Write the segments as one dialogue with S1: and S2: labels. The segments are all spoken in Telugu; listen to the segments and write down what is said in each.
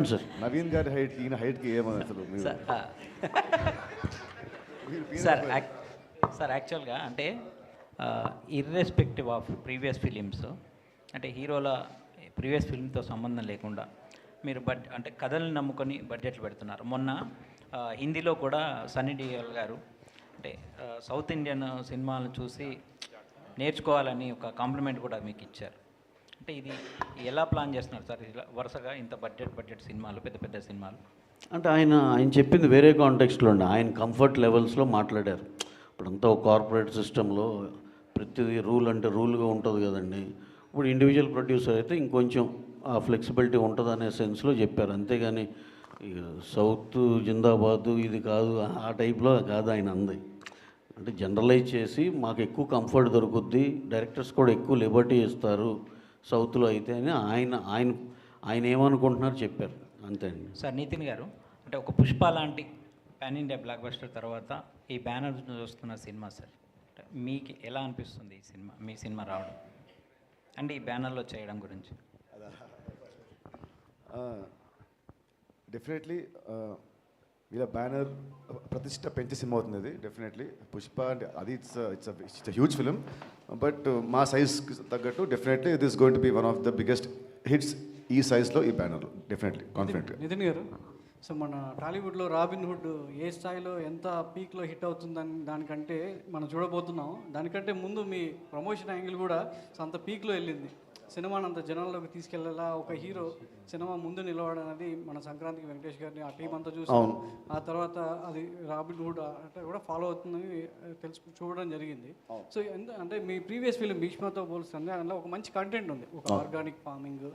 S1: సార్.
S2: నవీన్ గారి హైట్ ఈయన హైట్కి ఏమో అసలు
S3: సార్. సార్ యాక్- సార్ యాక్చువల్గా అంటే ఇర్రెస్పెక్టివ్ ఆఫ్ ప్రీవియస్ ఫిలిమ్స్ అంటే హీరోల ప్రీవియస్ ఫిల్మ్తో సంబంధం లేకుండా మీరు బడ్ అంటే కథల్ని నమ్ముకొని బడ్జెట్లు పెడుతున్నారు. మొన్న హిందీలో కూడా సన్నీ డియోల్ గారు అంటే సౌత్ ఇండియన్ సినిమాలను చూసి నేర్చుకోవాలని ఒక కాంప్లిమెంట్ కూడా మీకు ఇచ్చారు అంటే ఇది ఎలా ప్లాన్ చేస్తున్నారు సార్? ఇలా వరుసగా ఇంత బడ్జెట్ బడ్జెట్ సినిమాలు పెద్ద పెద్ద సినిమాలు?
S1: అంటే ఆయన ఆయన చెప్పింది వేరే కాంటెక్స్లో ఉండే ఆయన కంఫర్ట్ లెవెల్స్లో మాట్లాడారు. ఇప్పుడంతా ఒక కార్పొరేట్ సిస్టంలో ప్రతిదీ రూల్ అంటే రూల్గా ఉంటుంది కదండి. ఇప్పుడు ఇండివిజువల్ ప్రొడ్యూసర్ అయితే ఇంకొంచెం ఆ ఫ్లెక్సిబిలిటీ ఉంటుంది అనే సెన్స్లో చెప్పారు. అంతేగాని ఇక సౌత్ జిందాబాదు ఇది కాదు ఆ టైప్లో కాదు ఆయన అంది. అంటే జనరలైజ్ చేసి మాకు ఎక్కువ కంఫర్ట్ దొరుకుద్ది డైరెక్టర్స్ కూడా ఎక్కువ లిబర్టీ ఇస్తారు. సౌత్లో అయితే అని ఆయన ఆయన ఆయన ఏమనుకుంటున్నారో చెప్పారు. అంతే అండి.
S3: సార్ నితిన్ గారు అంటే ఒక పుష్ప లాంటి పాన్ ఇండియా బ్లాక్ బస్టర్ తర్వాత ఈ బ్యానర్ చూస్తున్న సినిమా సార్ మీకు ఎలా అనిపిస్తుంది ఈ సినిమా మీ సినిమా రావడం? అంటే ఈ బ్యానర్లో చేయడం గురించి.
S2: డెఫినెట్లీ వీళ్ళ బ్యానర్ ప్రతిష్ట పెంచే సినిమా అవుతుంది అది డెఫినెట్లీ పుష్ప అంటే అది it's it's it's huge film but మా సైజ్ తగ్గట్టు definitely it is going to be one of the biggest hits ఈ సైజ్లో ఈ బ్యానర్లో డెఫినెట్లీ కాన్ఫిడెంట్గా
S4: నితిన్ గారు సో మన టాలీవుడ్లో రాబిన్ హుడ్ ఏ స్థాయిలో ఎంత పీక్లో హిట్ అవుతుందని దానికంటే మనం చూడబోతున్నాం. దానికంటే ముందు మీ ప్రమోషన్ యాంగిల్ కూడా సో అంత పీక్లో వెళ్ళింది. సినిమాని అంత జనాల్లోకి తీసుకెళ్ళేలా ఒక హీరో సినిమా ముందు నిలవడం అనేది మన సంక్రాంతికి వెంకటేష్ గారిని ఆ టీం అంతా చూసాం ఆ తర్వాత అది రాబిన్ హుడ్ అంటే కూడా ఫాలో అవుతుందని తెలుసు చూడడం జరిగింది. సో అంటే మీ ప్రీవియస్ ఫిలిం భీష్మతో పోల్స్తుంది అందులో ఒక మంచి కంటెంట్ ఉంది. ఒక ఆర్గానిక్ ఫార్మింగ్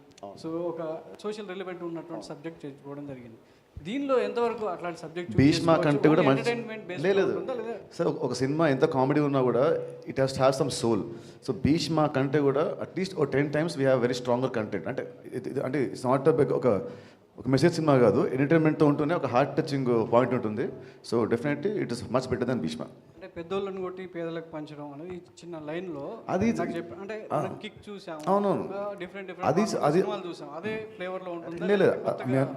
S4: సో ఒక సోషల్ రిలవెంట్ ఉన్నటువంటి సబ్జెక్ట్ చేసుకోవడం జరిగింది. దీనిలో ఎంతవరకు అట్లాంటి సబ్జెక్ట్
S2: భీష్మ కంటే కూడా మంచి లేదు సార్ ఒక సినిమా ఎంత కామెడీ ఉన్నా కూడా it has have some soul so Bheeshma కంటే కూడా అట్లీస్ట్ ఒక ten times we have very stronger content అంటే అంటే ఇట్స్ నాట్ ఒక ఒక మెసేజ్ సినిమా కాదు. ఎంటర్టైన్మెంట్తో ఉంటూనే ఒక హార్ట్ టచింగ్ పాయింట్ ఉంటుంది. So definitely it is much better than Bheeshma.
S4: పెద్దోళ్ళని కొట్టి పేదలకు పంచడం అనేది చిన్న లైన్లో
S2: అది-
S4: అంటే కిక్ చూసాం
S2: అవునవును.
S4: డిఫరెంట్
S2: అది-
S4: డిఫరెంట్
S2: అది-
S4: సినిమాలు చూసాం. అదే ఫ్లేవర్లో ఉంటుంది
S2: లేదు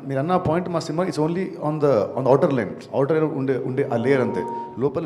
S2: మీరు అన్న పాయింట్ మా cinema it's only on the on the outer line outer ఉండే ఉండే ఆ లేయర్ అంతే. లోపల